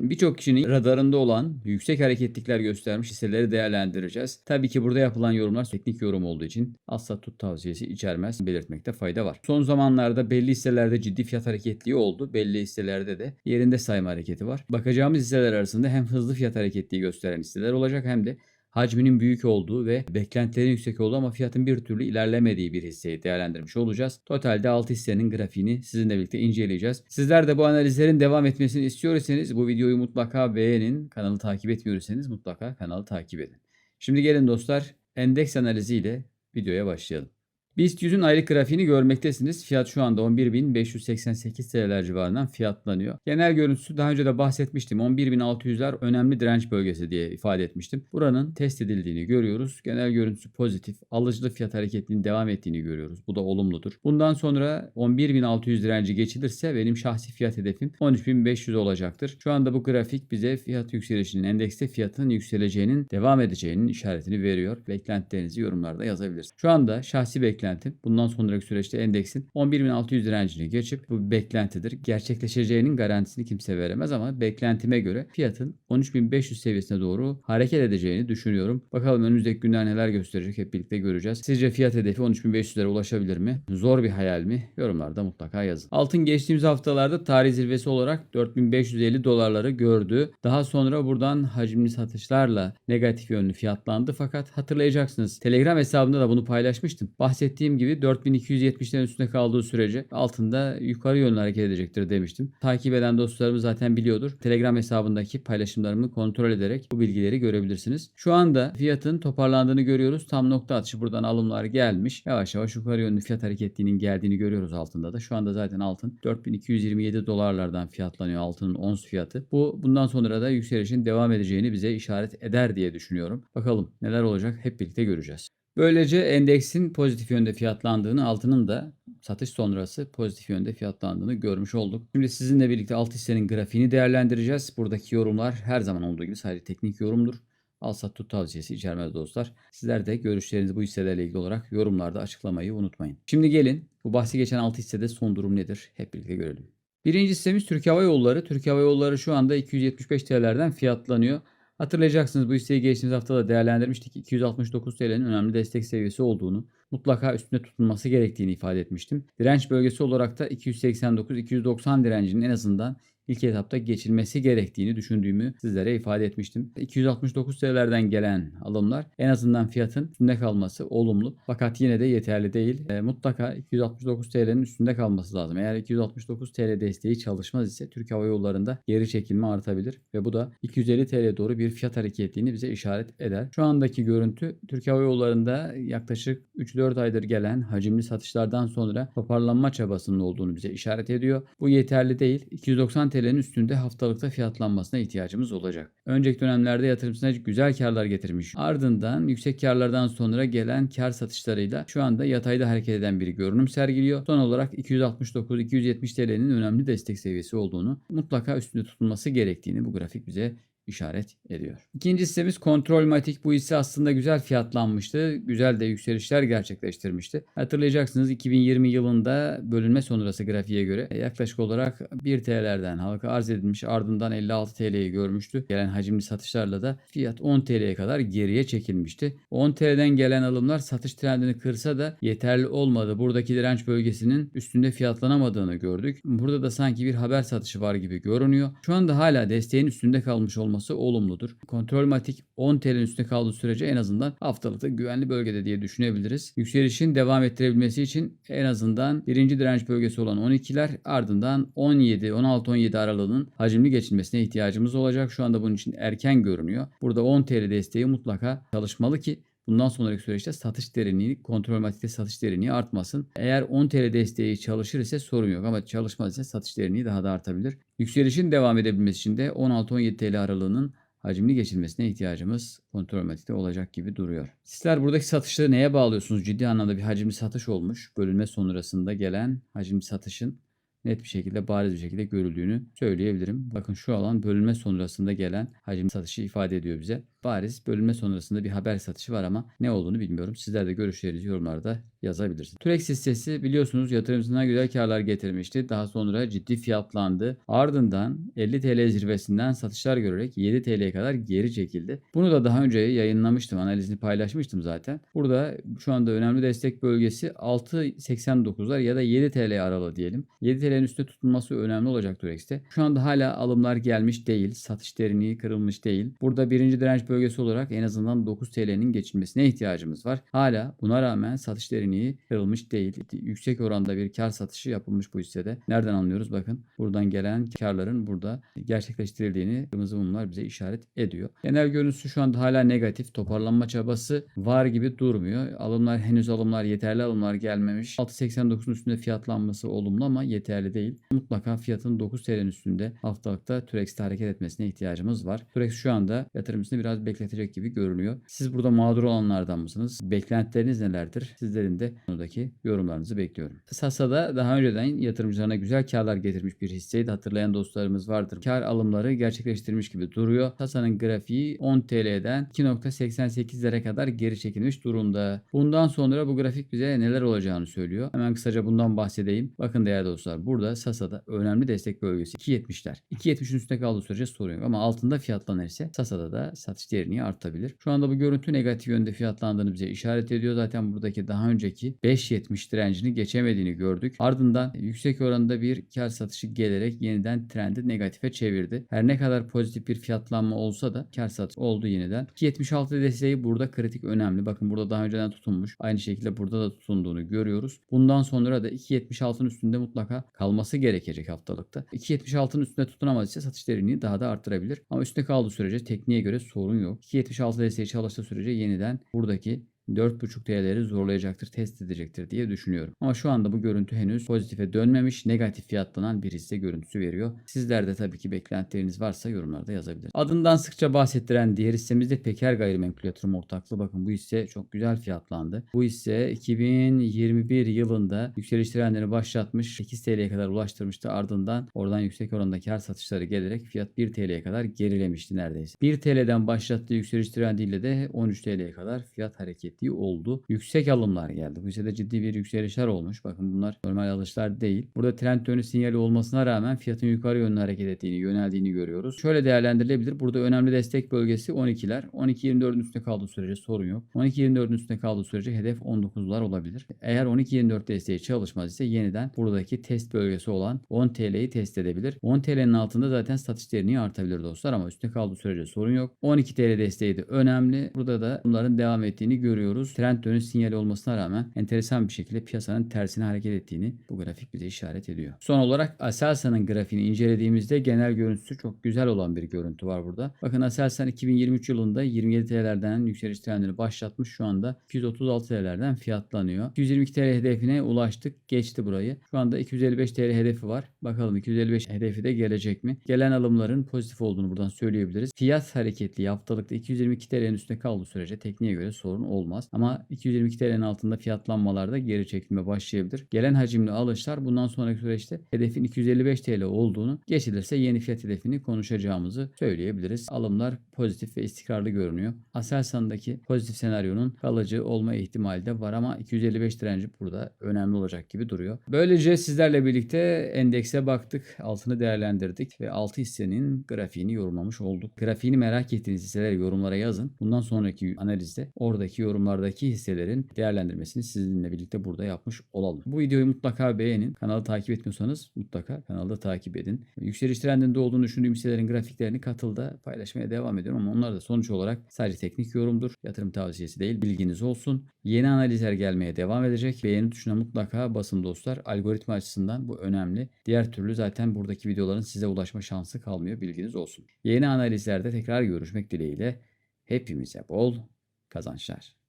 Birçok kişinin radarında olan yüksek hareketlikler göstermiş hisseleri değerlendireceğiz. Tabii ki burada yapılan yorumlar teknik yorum olduğu için asla tut tavsiyesi içermez belirtmekte fayda var. Son zamanlarda belli hisselerde ciddi fiyat hareketliği oldu. Belli hisselerde de yerinde sayma hareketi var. Bakacağımız hisseler arasında hem hızlı fiyat hareketliği gösteren hisseler olacak hem de hacminin büyük olduğu ve beklentilerin yüksek olduğu ama fiyatın bir türlü ilerlemediği bir hisseyi değerlendirmiş olacağız. Totalde 6 hissenin grafiğini sizinle birlikte inceleyeceğiz. Sizler de bu analizlerin devam etmesini istiyorsanız bu videoyu mutlaka beğenin. Kanalı takip etmiyorsanız mutlaka kanalı takip edin. Şimdi gelin dostlar endeks analiziyle videoya başlayalım. BIST 100'ün aylık grafiğini görmektesiniz. Fiyat şu anda 11.588 TL'ler civarından fiyatlanıyor. Genel görüntüsü daha önce de bahsetmiştim. 11.600'ler önemli direnç bölgesi diye ifade etmiştim. Buranın test edildiğini görüyoruz. Genel görüntüsü pozitif. Alıcılı fiyat hareketinin devam ettiğini görüyoruz. Bu da olumludur. Bundan sonra 11.600 direnci geçilirse benim şahsi fiyat hedefim 13.500 olacaktır. Şu anda bu grafik bize fiyat yükselişinin endekste fiyatın yükseleceğinin devam edeceğinin işaretini veriyor. Beklentilerinizi yorumlarda yazabilirsiniz. Şu anda şahsi beklentim bundan sonraki süreçte endeksin 11.600 direncini geçip bu beklentidir. Gerçekleşeceğinin garantisini kimse veremez ama beklentime göre fiyatın 13.500 seviyesine doğru hareket edeceğini düşünüyorum. Bakalım önümüzdeki günler neler gösterecek hep birlikte göreceğiz. Sizce fiyat hedefi 13.500'lere ulaşabilir mi? Zor bir hayal mi? Yorumlarda mutlaka yazın. Altın geçtiğimiz haftalarda tarih zirvesi olarak 4550 dolarları gördü. Daha sonra buradan hacimli satışlarla negatif yönlü fiyatlandı fakat hatırlayacaksınız Telegram hesabımda da bunu paylaşmıştım. Bahsettiğim gibi 4270'lerin üstünde kaldığı sürece altında yukarı yönlü hareket edecektir demiştim. Takip eden dostlarımız zaten biliyordur. Telegram hesabındaki paylaşımlarımı kontrol ederek bu bilgileri görebilirsiniz. Şu anda fiyatın toparlandığını görüyoruz. Tam nokta atışı buradan alımlar gelmiş. Yavaş yavaş yukarı yönlü fiyat hareketliğinin geldiğini görüyoruz altında da. Şu anda zaten altın 4227 dolarlardan fiyatlanıyor altının ons fiyatı. Bu bundan sonra da yükselişin devam edeceğini bize işaret eder diye düşünüyorum. Bakalım neler olacak hep birlikte göreceğiz. Böylece endeksin pozitif yönde fiyatlandığını, altının da satış sonrası pozitif yönde fiyatlandığını görmüş olduk. Şimdi sizinle birlikte alt hissenin grafiğini değerlendireceğiz. Buradaki yorumlar her zaman olduğu gibi sadece teknik yorumdur. Al sat tut tavsiyesi içermez dostlar. Sizler de görüşlerinizi bu hisselerle ilgili olarak yorumlarda açıklamayı unutmayın. Şimdi gelin bu bahsi geçen alt hissede son durum nedir? Hep birlikte görelim. Birinci hissemiz Türk Hava Yolları. Türk Hava Yolları şu anda 275 TL'lerden fiyatlanıyor. Hatırlayacaksınız bu hisseyi geçtiğimiz hafta da değerlendirmiştik. 269 TL'nin önemli destek seviyesi olduğunu, mutlaka üstünde tutulması gerektiğini ifade etmiştim. Direnç bölgesi olarak da 289-290 direncinin en azından ilk etapta geçilmesi gerektiğini düşündüğümü sizlere ifade etmiştim. 269 TL'lerden gelen alımlar en azından fiyatın üstünde kalması olumlu. Fakat yine de yeterli değil. E, mutlaka 269 TL'nin üstünde kalması lazım. Eğer 269 TL desteği çalışmaz ise Türk Hava Yolları'nda geri çekilme artabilir ve bu da 250 TL doğru bir fiyat hareketliğini bize işaret eder. Şu andaki görüntü Türk Hava Yolları'nda yaklaşık 3-4 aydır gelen hacimli satışlardan sonra toparlanma çabasının olduğunu bize işaret ediyor. Bu yeterli değil. 290 TL'nin üstünde haftalıkta fiyatlanmasına ihtiyacımız olacak. Önceki dönemlerde yatırımcısına güzel karlar getirmiş. Ardından yüksek karlardan sonra gelen kar satışlarıyla şu anda yatayda hareket eden bir görünüm sergiliyor. Son olarak 269-270 TL'nin önemli destek seviyesi olduğunu, mutlaka üstünde tutulması gerektiğini bu grafik bize işaret ediyor. İkinci hissemiz Kontrolmatik. Bu hisse aslında güzel fiyatlanmıştı. Güzel de yükselişler gerçekleştirmişti. Hatırlayacaksınız 2020 yılında bölünme sonrası grafiğe göre yaklaşık olarak 1 TL'lerden halka arz edilmiş ardından 56 TL'yi görmüştü. Gelen hacimli satışlarla da fiyat 10 TL'ye kadar geriye çekilmişti. 10 TL'den gelen alımlar satış trendini kırsa da yeterli olmadı. Buradaki direnç bölgesinin üstünde fiyatlanamadığını gördük. Burada da sanki bir haber satışı var gibi görünüyor. Şu anda hala desteğin üstünde kalmış olması olumludur. Kontrolmatik 10 TL'nin üstünde kaldığı sürece en azından haftalıkta güvenli bölgede diye düşünebiliriz. Yükselişin devam ettirebilmesi için en azından birinci direnç bölgesi olan 12'ler ardından 17, 16-17 aralığının hacimli geçilmesine ihtiyacımız olacak. Şu anda bunun için erken görünüyor. Burada 10 TL desteği mutlaka çalışmalı ki Bundan sonraki süreçte satış derinliği, kontrol matikte satış derinliği artmasın. Eğer 10 TL desteği çalışır ise sorun yok ama çalışmaz ise satış derinliği daha da artabilir. Yükselişin devam edebilmesi için de 16-17 TL aralığının hacimli geçilmesine ihtiyacımız kontrol matikte olacak gibi duruyor. Sizler buradaki satışları neye bağlıyorsunuz? Ciddi anlamda bir hacimli satış olmuş. Bölünme sonrasında gelen hacimli satışın net bir şekilde bariz bir şekilde görüldüğünü söyleyebilirim. Bakın şu alan bölünme sonrasında gelen hacim satışı ifade ediyor bize. Bariz bölünme sonrasında bir haber satışı var ama ne olduğunu bilmiyorum. Sizler de görüşlerinizi yorumlarda yazabilirsiniz. Turex hissesi biliyorsunuz yatırımcısına güzel karlar getirmişti. Daha sonra ciddi fiyatlandı. Ardından 50 TL zirvesinden satışlar görerek 7 TL'ye kadar geri çekildi. Bunu da daha önce yayınlamıştım. Analizini paylaşmıştım zaten. Burada şu anda önemli destek bölgesi 6.89'lar ya da 7 TL aralığı diyelim. 7 TL'nin üstünde tutulması önemli olacak Turex'te. Şu anda hala alımlar gelmiş değil. Satış derinliği kırılmış değil. Burada birinci direnç bölgesi olarak en azından 9 TL'nin geçilmesine ihtiyacımız var. Hala buna rağmen satış derinliği kırılmış değil. Yüksek oranda bir kar satışı yapılmış bu hissede. Nereden anlıyoruz? Bakın buradan gelen karların burada gerçekleştirildiğini kırmızı mumlar bize işaret ediyor. Genel görüntüsü şu anda hala negatif. Toparlanma çabası var gibi durmuyor. Alımlar henüz alımlar yeterli alımlar gelmemiş. 6.89'un üstünde fiyatlanması olumlu ama yeterli değil. Mutlaka fiyatın 9 TL'nin üstünde haftalıkta Turex'te hareket etmesine ihtiyacımız var. Turex şu anda yatırımcısını biraz bekletecek gibi görünüyor. Siz burada mağdur olanlardan mısınız? Beklentileriniz nelerdir? Sizlerin de konudaki yorumlarınızı bekliyorum. Sasa'da daha önceden yatırımcılarına güzel karlar getirmiş bir hisseydi. Hatırlayan dostlarımız vardır. Kar alımları gerçekleştirmiş gibi duruyor. Sasa'nın grafiği 10 TL'den 2.88'lere kadar geri çekilmiş durumda. Bundan sonra bu grafik bize neler olacağını söylüyor. Hemen kısaca bundan bahsedeyim. Bakın değerli dostlar burada Sasa'da önemli destek bölgesi 2.70'ler. 2.70'in üstünde kaldığı sürece sorun yok ama altında fiyatlanırsa Sasa'da da satış derinliği artabilir. Şu anda bu görüntü negatif yönde fiyatlandığını bize işaret ediyor. Zaten buradaki daha önceki 5.70 direncini geçemediğini gördük. Ardından yüksek oranda bir kar satışı gelerek yeniden trendi negatife çevirdi. Her ne kadar pozitif bir fiyatlanma olsa da kar satışı oldu yeniden. 2.76 desteği burada kritik önemli. Bakın burada daha önceden tutunmuş. Aynı şekilde burada da tutunduğunu görüyoruz. Bundan sonra da 2.76'ın üstünde mutlaka kalması gerekecek haftalıkta. 2.76'ın üstünde tutunamaz ise satış derinliği daha da arttırabilir. Ama üstte kaldığı sürece tekniğe göre sorun yok. 2.76 desteği çalıştığı sürece yeniden buradaki 4.5 TL'leri zorlayacaktır, test edecektir diye düşünüyorum. Ama şu anda bu görüntü henüz pozitife dönmemiş, negatif fiyatlanan bir hisse görüntüsü veriyor. Sizler de tabii ki beklentileriniz varsa yorumlarda yazabilirsiniz. Adından sıkça bahsettiren diğer hissemiz de Peker Gayrimenkul Yatırım Ortaklığı. Bakın bu hisse çok güzel fiyatlandı. Bu hisse 2021 yılında yükseliş trendini başlatmış, 8 TL'ye kadar ulaştırmıştı. Ardından oradan yüksek oranda kar satışları gelerek fiyat 1 TL'ye kadar gerilemişti neredeyse. 1 TL'den başlattığı yükseliş trendiyle de 13 TL'ye kadar fiyat hareketi ettiği oldu. Yüksek alımlar geldi. Bu hissede ciddi bir yükselişler olmuş. Bakın bunlar normal alışlar değil. Burada trend yönü sinyali olmasına rağmen fiyatın yukarı yönlü hareket ettiğini, yöneldiğini görüyoruz. Şöyle değerlendirilebilir. Burada önemli destek bölgesi 12'ler. 12-24'ün üstünde kaldığı sürece sorun yok. 12-24'ün üstünde kaldığı sürece hedef 19'lar olabilir. Eğer 12-24 desteği çalışmaz ise yeniden buradaki test bölgesi olan 10 TL'yi test edebilir. 10 TL'nin altında zaten satış derinliği artabilir dostlar ama üstünde kaldığı sürece sorun yok. 12 TL desteği de önemli. Burada da bunların devam ettiğini görüyoruz görüyoruz. Trend dönüş sinyali olmasına rağmen enteresan bir şekilde piyasanın tersine hareket ettiğini bu grafik bize işaret ediyor. Son olarak Aselsan'ın grafiğini incelediğimizde genel görüntüsü çok güzel olan bir görüntü var burada. Bakın Aselsan 2023 yılında 27 TL'lerden yükseliş trendini başlatmış. Şu anda 236 TL'lerden fiyatlanıyor. 222 TL hedefine ulaştık. Geçti burayı. Şu anda 255 TL hedefi var. Bakalım 255 hedefi de gelecek mi? Gelen alımların pozitif olduğunu buradan söyleyebiliriz. Fiyat hareketli haftalıkta 222 TL'nin üstünde kaldığı sürece tekniğe göre sorun olmaz olmaz. Ama 222 TL'nin altında fiyatlanmalarda geri çekilme başlayabilir. Gelen hacimli alışlar bundan sonraki süreçte hedefin 255 TL olduğunu geçilirse yeni fiyat hedefini konuşacağımızı söyleyebiliriz. Alımlar pozitif ve istikrarlı görünüyor. Aselsan'daki pozitif senaryonun kalıcı olma ihtimali de var ama 255 direnci burada önemli olacak gibi duruyor. Böylece sizlerle birlikte endekse baktık, altını değerlendirdik ve 6 hissenin grafiğini yorumlamış olduk. Grafiğini merak ettiğiniz hisseleri yorumlara yazın. Bundan sonraki analizde oradaki yorumlardaki hisselerin değerlendirmesini sizinle birlikte burada yapmış olalım. Bu videoyu mutlaka beğenin. Kanalı takip etmiyorsanız mutlaka kanalda takip edin. Yükseliş trendinde olduğunu düşündüğüm hisselerin grafiklerini katılda paylaşmaya devam ediyorum ama onlar da sonuç olarak sadece teknik yorumdur. Yatırım tavsiyesi değil. Bilginiz olsun. Yeni analizler gelmeye devam edecek. Beğeni tuşuna mutlaka basın dostlar. Algoritma açısından bu önemli. Diğer türlü zaten buradaki videoların size ulaşma şansı kalmıyor. Bilginiz olsun. Yeni analizlerde tekrar görüşmek dileğiyle. Hepimize bol kazançlar.